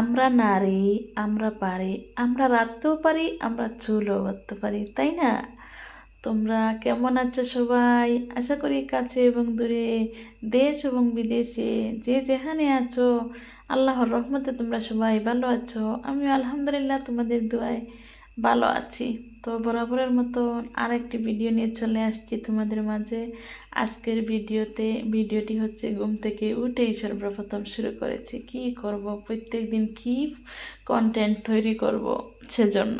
আমরা নারী আমরা পারি, আমরা রাঁধতেও পারি, আমরা চুলও বাঁধতে পারি, তাই না? তোমরা কেমন আছো সবাই? আশা করি কাছে এবং দূরে, দেশ এবং বিদেশে, যে যেখানে আছো, আল্লাহর রহমতে তোমরা সবাই ভালো আছো। আমি আলহামদুলিল্লাহ তোমাদের দোয়ায় ভালো আছি। তো বরাবরের মতো আরেকটি ভিডিও নিয়ে চলে আসছি তোমাদের মাঝে। আজকের ভিডিওতে, ভিডিওটি হচ্ছে ঘুম থেকে উঠেই সর্বপ্রথম শুরু করেছি। কি করব? প্রত্যেক দিন কী কন্টেন্ট তৈরি করব সেজন্য?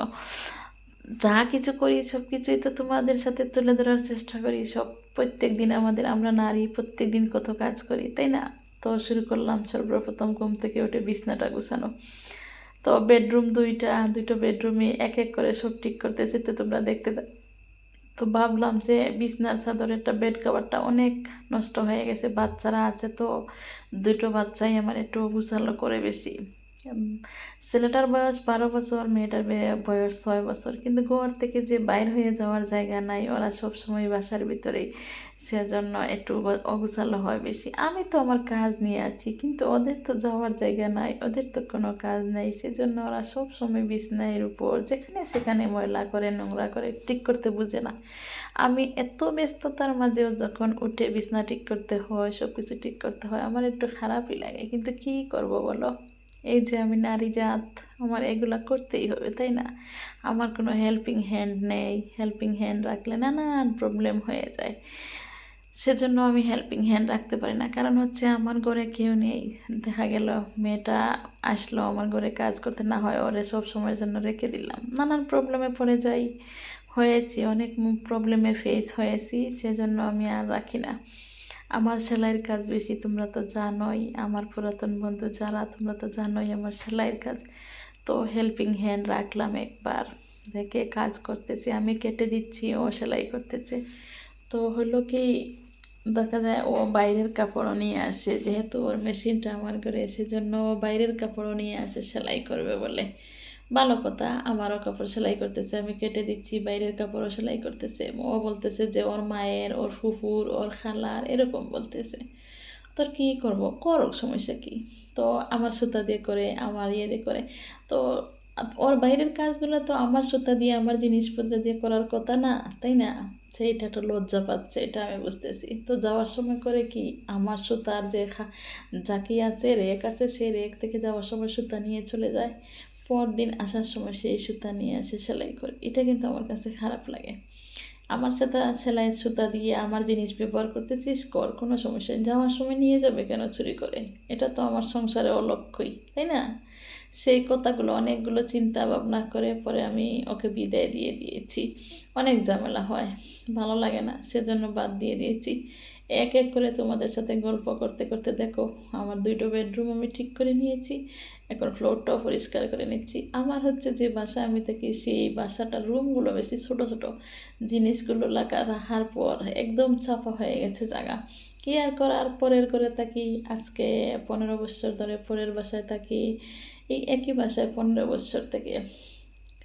যা কিছু করি সব কিছুই তো তোমাদের সাথে তুলে ধরার চেষ্টা করি। সব প্রত্যেক দিন আমাদের, আমরা নারী প্রত্যেক দিন কত কাজ করি, তাই না? তো শুরু করলাম সর্বপ্রথম ঘুম থেকে উঠে বিছনাটা গুছানো। তো বেডরুম দুইটা, দুটো বেডরুমে এক এক করে সব ঠিক করতেছে, তো তোমরা দেখতে তো ভাবলাম যে বিছনার একটা বেড কাভারটা অনেক নষ্ট হয়ে গেছে, বাচ্চারা আছে তো, দুটো বাচ্চাই আমার একটু গুছালো করে বেশি। ছেলেটার বয়স বারো বছর, মেয়েটার বয়স ছয় বছর। কিন্তু ঘর থেকে যে বাইর হয়ে যাওয়ার জায়গা নাই, ওরা সব সময় বাসার ভিতরেই। সেজন্য একটু অগুছালো হয় বেশি। আমি তো আমার কাজ নিয়ে আছি, কিন্তু ওদের তো যাওয়ার জায়গা নাই, ওদের তো কোনো কাজ নেই। সেজন্য ওরা সব সময় বিছনাইয়ের উপর, যেখানে সেখানে ময়লা করে, নোংরা করে, ঠিক করতে বুঝে না। আমি এত ব্যস্ততার মাঝেও যখন উঠে বিছনা ঠিক করতে হয় সব কিছু ঠিক করতে হয়, আমার একটু খারাপই লাগে। কিন্তু কি করব বলো? এই যে আমি নারী জাত, আমার এগুলা করতেই হবে, তাই না? আমার কোনো হেল্পিং হ্যান্ড নেই হেল্পিং হ্যান্ড রাখলে নানান প্রবলেম হয়ে যায়। সেজন্য আমি হেল্পিং হ্যান্ড রাখতে পারি না, কারণ হচ্ছে আমার ঘরে কেউ নেই। দেখা গেল মেয়েটা আসলো, আমার ঘরে কাজ করতে না হয়, ওরে সব সময়ের জন্য রেখে দিলাম। নানান প্রবলেমে পড়ে যাই, হয়েছি, অনেক প্রবলেমে ফেস হয়েছি, সেজন্য আমি আর রাখি না। আমার সেলাইয়ের কাজ বেশি, তোমরা তো জানোই। আমার পুরাতন বন্ধু যারা, তোমরা তো জানোই আমার সেলাইয়ের কাজ। তো হেল্পিং হ্যান্ড রাখলাম একবার। রেখে কাজ করতেছি, আমি কেটে দিচ্ছি, ও সেলাই করতেছে। তো হলো কি, দেখা যায় ও বাইরের কাপড়ও নিয়ে আসে। যেহেতু ওর মেশিনটা আমার ঘরে, সেজন্য ও বাইরের কাপড়ও নিয়ে আসে, সেলাই করবে বলে। ভালো কথা, আমারও কাপড় সেলাই করতেছে, আমি কেটে দিচ্ছি, বাইরের কাপড়ও সেলাই করতেছে। ও বলতেছে যে, ওর মায়ের, ওর ফুফুর, ওর খালার, এরকম বলতেছে। তোর কী করব? করক, সমস্যা কি? তো আমার সুতা দিয়ে করে, আমার ইয়ে দিয়ে করে। তো ওর বাইরের কাজগুলো তো আমার সুতা দিয়ে, আমার জিনিসপত্র দিয়ে করার কথা না, তাই না? সেইটা একটা লজ্জা পাচ্ছে, এটা আমি বুঝতেছি। তো যাওয়ার সময় করে কি, আমার সুতার যে যা কি আছে, রেক আছে, সেই রেক থেকে যাওয়ার সময় সুতা নিয়ে চলে যায়। পরদিন আসার সময় সেই সুতা নিয়ে আসে সেলাই করে। এটা কিন্তু আমার কাছে খারাপ লাগে। আমার সাথে সেলাই সুতা দিয়ে আমার জিনিস ব্যবহার করতেছিস, কর, কোনো সমস্যা যাওয়ার সময় নিয়ে যাবে কেন চুরি করে? এটা তো আমার সংসারে অলক্ষ্যই তাই না? সেই কথাগুলো, অনেকগুলো চিন্তা ভাবনা করে পরে আমি ওকে বিদায় দিয়ে দিয়েছি। অনেক ঝামেলা হয়, ভালো লাগে না, সেজন্য বাদ দিয়ে দিয়েছি। এক এক করে তোমাদের সাথে গল্প করতে করতে দেখো, আমার দুইটো বেডরুম আমি ঠিক করে নিয়েছি। এখন ফ্লোরটাও পরিষ্কার করে নিচ্ছি। আমার হচ্ছে যে বাসা, আমি থাকি সেই বাসাটার রুমগুলো বেশি ছোট ছোট। জিনিসগুলো লাগা রাখার পর একদম চাপা হয়ে গেছে জায়গা। কি আর করার? পরের করে থাকি, আজকে পনেরো বছর ধরে পরের বাসায় থাকি। এই একই বাসায় পনেরো বছর থেকে।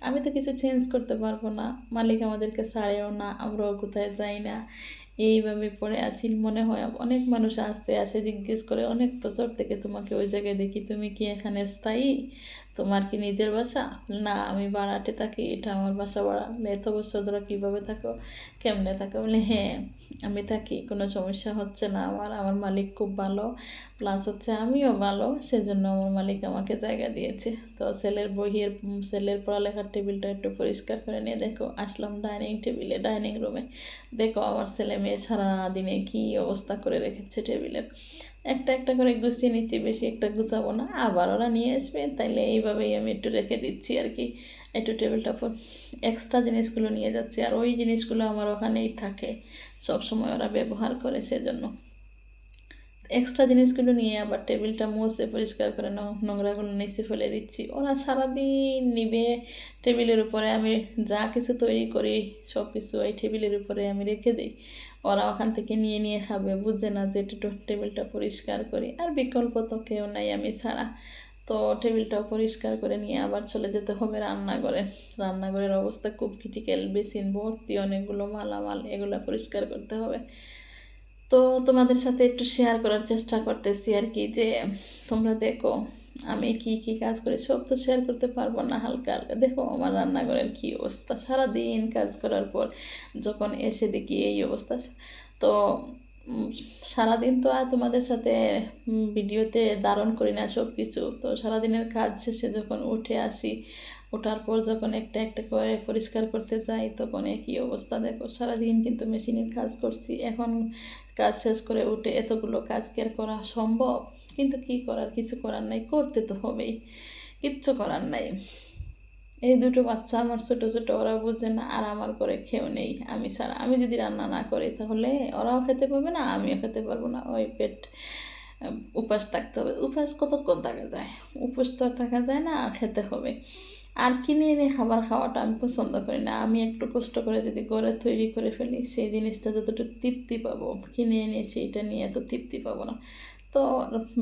আমি তো কিছু চেঞ্জ করতে পারব না। মালিক আমাদেরকে ছাড়েও না, আমরাও কোথায় যাই না। এইভাবে পড়ে আছি, মনে হয় অনেক মানুষ আসছে, আসে জিজ্ঞেস করে, অনেক বছর থেকে তোমাকে ওই জায়গায় দেখি, তুমি কি এখানে স্থায়ী? তোমার কি নিজের বাসা? না, আমি বাড়াটে থাকি, এটা আমার বাসা বাড়া এত বছর ধরে কীভাবে থাকো? কেমনে থাকো? মানে হ্যাঁ আমি থাকি, কোনো সমস্যা হচ্ছে না আমার আমার মালিক খুব ভালো প্লাস হচ্ছে আমিও ভালো, সেজন্য আমার মালিক আমাকে জায়গা দিয়েছে। তো ছেলের বইয়ের ছেলের পড়ালেখার টেবিলটা একটু পরিষ্কার করে নিয়ে দেখো। আসলাম ডাইনিং টেবিলে, ডাইনিং রুমে। দেখো আমার ছেলে মেয়ে সারাদিনে কী অবস্থা করে রেখেছে টেবিলের একটা একটা করে গুছিয়ে নিচ্ছি, বেশি একটা গুছাবো না। আবার ওরা নিয়ে আসবে, তাইলে এইভাবেই আমি একটু রেখে দিচ্ছি আর কি। একটু টেবিলটা এক্সট্রা জিনিসগুলো নিয়ে যাচ্ছি। আর ওই জিনিসগুলো আমার ওখানেই থাকে। সব সময় ওরা ব্যবহার করে, সেজন্য। এক্সট্রা জিনিসগুলো নিয়ে আবার টেবিলটা মুছে পরিষ্কার করে নাও, নোংরাগুলো নিচে ফেলে দিচ্ছি। ওরা সারাদিন নিবে টেবিলের উপরে, আমি যা কিছু তৈরি করি সব কিছু ওই টেবিলের উপরে আমি রেখে দিই। ওরা ওখান থেকে নিয়ে নিয়ে খাবে, বুঝে না যে টেবিলটা পরিষ্কার করি। আর বিকল্প তো কেউ নাই আমি ছাড়া। তো টেবিলটাও পরিষ্কার করে নিয়ে আবার চলে যেতে হবে রান্নাঘরে। রান্নাঘরের অবস্থা খুব ক্রিটিক্যাল বেসিন, ভর্তি, অনেকগুলো মালামাল, এগুলো পরিষ্কার করতে হবে। তো তোমাদের সাথে একটু শেয়ার করার চেষ্টা করতেছি আর কি যে, তোমরা দেখো, আমি কি কি কাজ করি সব তো শেয়ার করতে পারব না হালকা হালকা। দেখো আমার রান্নাঘরের কী অবস্থা। সারাদিন কাজ করার পর যখন এসে দেখি এই অবস্থা। তো সারাদিন তো আর তোমাদের সাথে ভিডিওতে ধারণ করি না সব কিছু তো সারাদিনের কাজ শেষে যখন উঠে আসি ওঠার পর যখন একটা একটা করে পরিষ্কার করতে যাই, তখন একই অবস্থা। দেখো, সারাদিন কিন্তু মেশিনের কাজ করছি। এখন কাজ শেষ করে উঠে এতগুলো কাজ কি আর করা সম্ভব? কিন্তু কি করার? কিছু করার নাই, করতে তো হবেই। কিচ্ছু করার নাই। এই দুটো বাচ্চা আমার ছোটো ছোটো, ওরা বুঝে না, আর আমার করে খেয়েও নেই। আমি ছাড়া, আমি যদি রান্না না করি তাহলে ওরাও খেতে পারবে না, আমিও খেতে পারব না। ওই পেট উপাস থাকতে হবে। উপাস কতক্ষণ থাকা যায়? উপোস তো থাকা যায় না, খেতে হবে। আর কিনে এনে খাবার খাওয়াটা আমি পছন্দ করি না। আমি একটু কষ্ট করে যদি ঘরে তৈরি করে ফেলি, সেই জিনিসটা যতটুকু তৃপ্তি পাবো কিনে এনে সেইটা নিয়ে এত তৃপ্তি পাবো না। তো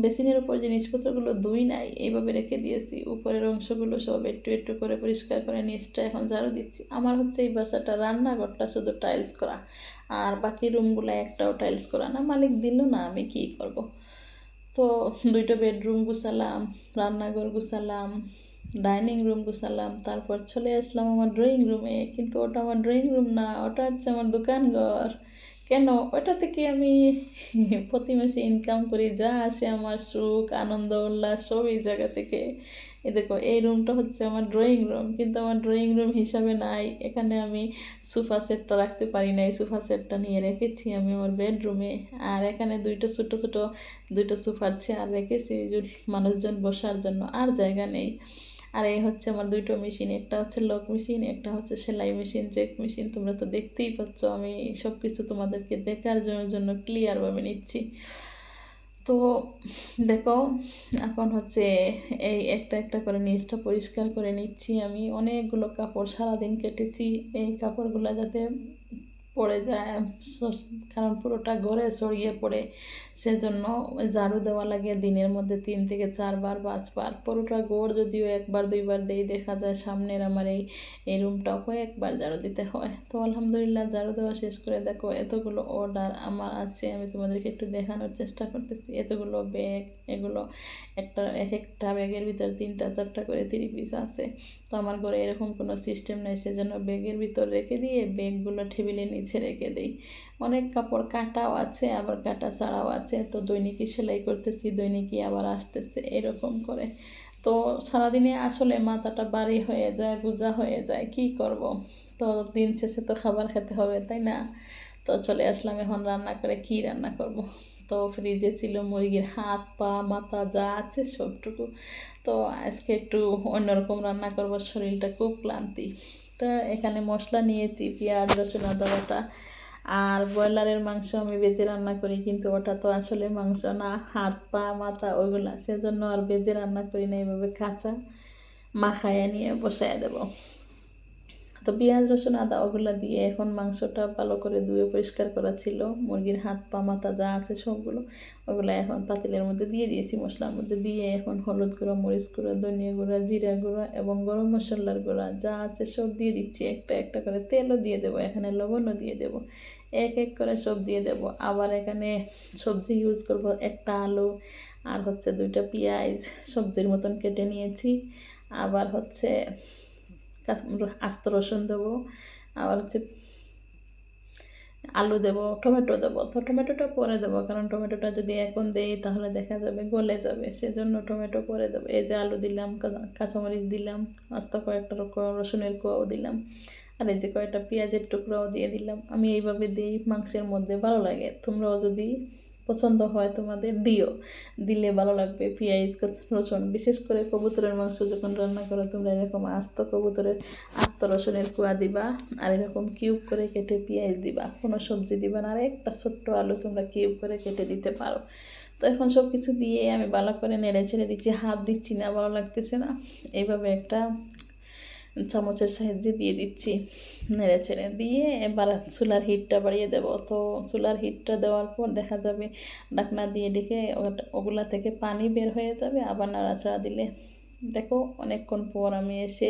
বেসিনের উপর জিনিসপত্রগুলো ধুই নাই, এইভাবে রেখে দিয়েছি। উপরের অংশগুলো সব একটু একটু করে পরিষ্কার করে নিচটা এখন ঝাড়ু দিচ্ছি। আমার হচ্ছে এই বাসাটা, রান্নাঘরটা শুধু টাইলস করা। আর বাকি রুমগুলো একটাও টাইলস করা না। মালিক দিল না, আমি কী করব? তো দুইটা বেডরুম গুছালাম, রান্নাঘর গুছালাম ডাইনিং রুম গুছালাম তারপর চলে আসলাম আমার ড্রয়িং রুমে। কিন্তু ওটা আমার ড্রয়িং রুম না, ওটা হচ্ছে আমার দোকান ঘর কেন? ওটা থেকে আমি প্রতি মাসে ইনকাম করি, যা আসে আমার সুখ, আনন্দ, উল্লাস, সব এই জায়গা থেকে। এ দেখো, এই রুমটা হচ্ছে আমার ড্রয়িং রুম, কিন্তু আমার ড্রয়িং রুম হিসাবে নাই। এখানে আমি সোফা সেটটা রাখতে পারি না এই সোফা সেটটা নিয়ে রেখেছি আমি আমার বেডরুমে। আর এখানে দুইটা ছোটো ছোটো, দুইটা সোফার চেয়ার রেখেছি, মানুষজন বসার জন্য, আর জায়গা নেই। আর এই হচ্ছে আমার দুইটো মেশিন একটা হচ্ছে লক মেশিন একটা হচ্ছে সেলাই মেশিন চেক মেশিন তোমরা তো দেখতেই পাচ্ছ, আমি সব কিছু তোমাদেরকে দেখার জন্য জন্য ক্লিয়ারভাবে নিচ্ছি। তো দেখো, এখন হচ্ছে এই একটা একটা করে নিচটা পরিষ্কার করে নিচ্ছি আমি। অনেকগুলো কাপড় সারাদিন কেটেছি, এই কাপড়গুলো যাতে পড়ে যায় কারণ পুরোটা ঘরে ছড়িয়ে পড়ে। সেজন্য ঝাড়ু দেওয়া লাগে দিনের মধ্যে তিন থেকে চারবার, পাঁচবার। পুরোটা গোড় যদিও একবার, দুইবার দেই, দেখা যায় সামনের আমার এই এই রুমটাও কয়েকবার ঝাড়ু দিতে হয়। তো আলহামদুলিল্লাহ ঝাড়ু দেওয়া শেষ করে দেখো, এতগুলো অর্ডার আমার আছে, আমি তোমাদেরকে একটু দেখানোর চেষ্টা করতেছি। এতগুলো ব্যাগ এগুলো একটা, এক একটা ব্যাগের ভিতর তিনটা, চারটা করে তিরিশ পিস আছে। তো আমার ঘরে এরকম কোনো সিস্টেম নেই, সেজন্য ব্যাগের ভিতর রেখে দিয়ে ব্যাগগুলো টেবিলের নিচে রেখে দিই। অনেক কাপড় কাটাও আছে, আবার কাটা ছাড়াও আছে। তো দৈনিকই সেলাই করতেছি, দৈনিকই আবার আসতেছে এরকম করে। তো সারাদিনে আসলে মাথাটা বাড়ি হয়ে যায় বোঝা হয়ে যায়, কি করব? তো দিন শেষে তো খাবার খেতে হবে, তাই না? তো চলে আসলাম এখন রান্না করে, কি রান্না করব? তো ফ্রিজে ছিল মুরগির হাত, পা, মাথা, যা আছে সবটুকু। তো আজকে একটু অন্যরকম রান্না করব, শরীরটা খুব ক্লান্তি। তো এখানে মশলা নিয়েছি, পেঁয়াজ, রসুন, আদা আর ব্রয়লারের মাংস আমি বেজে রান্না করি, কিন্তু ওটা তো আসলে মাংস না, হাত, পা, মাথা ওগুলা সেজন্য আর বেজে রান্না করি না, এইভাবে কাঁচা মাখায় নিয়ে বসায় দেবো। তো পেঁয়াজ, রসুন, আদা ওগুলো দিয়ে এখন মাংসটা ভালো করে ধুয়ে পরিষ্কার করা ছিল। মুরগির হাত, পা, মাথা যা আছে সবগুলো, ওগুলো এখন পাতিলের মধ্যে দিয়ে দিয়েছি। মশলার মধ্যে দিয়ে এখন হলুদ গুঁড়ো, মরিচ গুঁড়ো, ধনিয়া গুঁড়া, জিরা গুঁড়া এবং গরম মশলার গুঁড়া যা আছে সব দিয়ে দিচ্ছি। একটা একটা করে তেলও দিয়ে দেবো, এখানে লবণও দিয়ে দেবো। এক এক করে সব দিয়ে দেব। আবার এখানে সবজি ইউজ করব একটা আলু আর হচ্ছে দুইটা পেঁয়াজ। সবজির মতন কেটে নিয়েছি। আবার হচ্ছে আস্ত রসুন দেবো, আবার হচ্ছে আলু দেবো, টমেটো দেবো। তো টমেটোটা পরে দেবো, কারণ টমেটোটা যদি এখন দেই তাহলে দেখা যাবে গলে যাবে। সেজন্য টমেটো পরে দেবো। এই যে আলু দিলাম কাঁচামরিচ দিলাম, আস্ত কয়েকটা রক- রসুনের কোয়াও দিলাম, আর এই যে কয়েকটা পেঁয়াজের টুকরাও দিয়ে দিলাম। আমি এইভাবে দিই, মাংসের মধ্যে ভালো লাগে। তোমরাও যদি পছন্দ হয় তোমাদের, দিও। দিলে ভালো লাগবে, পেঁয়াজ, রসুন, বিশেষ করে কবুতরের মাংস যখন রান্না করো, তোমরা এরকম আস্ত কবুতরের, আস্ত রসুনের কুয়া দিবা, আর এরকম কিউব করে কেটে পেঁয়াজ দিবা। কোনো সবজি দিবা না, আর একটা ছোট্ট আলু তোমরা কিউব করে কেটে দিতে পারো। তো এখন সব কিছু দিয়ে আমি ভালো করে নেড়ে ছেড়ে দিচ্ছি, হাত দিচ্ছি না, ভালো লাগতেছে না। এইভাবে একটা চামচের সাহায্যে দিয়ে দিচ্ছি নেড়ে ছেড়ে দিয়ে এবার চুলার হিটটা বাড়িয়ে দেব। তো চুলার হিটটা দেওয়ার পর দেখা যাবে ডাকনা দিয়ে ডেকে ওগুলা থেকে পানি বের হয়ে যাবে, আবার নাড়াচাড়া দিলে। দেখো অনেকক্ষণ পর আমি এসে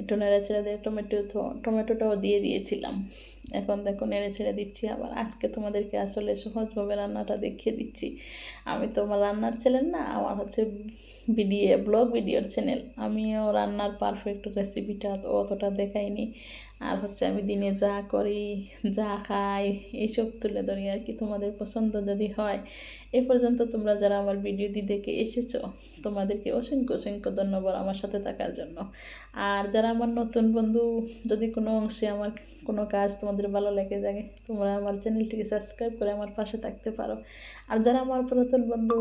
একটু নেড়ে ছেড়ে দিয়ে টমেটো টমেটোটাও দিয়ে দিয়েছিলাম। এখন দেখো নেড়ে ছেড়ে দিচ্ছি আবার। আজকে তোমাদেরকে আসলে সহজভাবে রান্নাটা দেখিয়ে দিচ্ছি। আমি তো আমার রান্নার চ্যানেল না, আমার হচ্ছে ভিডিও, ব্লগ ভিডিওর চ্যানেল আমিও রান্নার পারফেক্ট রেসিপিটা অতটা দেখাইনি। আর হচ্ছে আমি দিনে যা করি, যা খাই, এইসব তুলে ধরি আর কি তোমাদের পছন্দ যদি হয়। এ পর্যন্ত তোমরা যারা আমার ভিডিওটি দেখে এসেছ, তোমাদেরকে অসংখ্য অসংখ্য ধন্যবাদ আমার সাথে থাকার জন্য। আর যারা আমার নতুন বন্ধু, যদি কোনো অংশে আমার কোনো কাজ তোমাদের ভালো লেগে যায়, তোমরা আমার চ্যানেলটিকে সাবস্ক্রাইব করে আমার পাশে থাকতে পারো। আর যারা আমার পুরাতন বন্ধু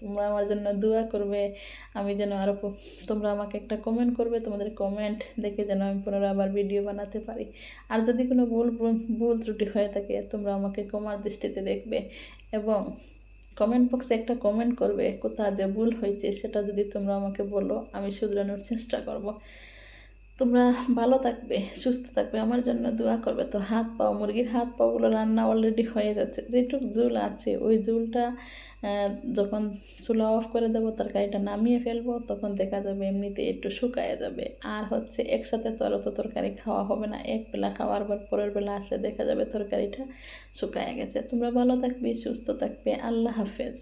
তোমরা আমার জন্য দোয়া করবে। আমি যেন আরও তোমরা আমাকে একটা কমেন্ট করবে, তোমাদের কমেন্ট দেখে যেন আমি পুনরায় আবার ভিডিও বানাতে পারি। আর যদি কোনো ভুল ভুল- ত্রুটি হয়ে থাকে, তোমরা আমাকে কমার দৃষ্টিতে দেখবে এবং কমেন্ট বক্সে একটা কমেন্ট করবে কোথাও যে ভুল হয়েছে সেটা যদি তোমরা আমাকে বলো, আমি শুধরানোর চেষ্টা করব। তোমরা ভালো থাকবে, সুস্থ থাকবে, আমার জন্য দোয়া করবে। তো হাত পাও, মুরগির হাত পাওগুলো রান্না অলরেডি হয়ে যাচ্ছে। যেটুক জুল আছে, ওই জুলটা যখন চুলা অফ করে দেবো, তরকারিটা নামিয়ে ফেলব, তখন দেখা যাবে এমনিতে একটু শুকায় যাবে। আর হচ্ছে একসাথে তো আর অত তরকারি খাওয়া হবে না। এক বেলা খাওয়ার পর পরের বেলা আসলে দেখা যাবে তরকারিটা শুকায় গেছে। তোমরা ভালো থাকবে, সুস্থ থাকবে। আল্লাহ হাফেজ।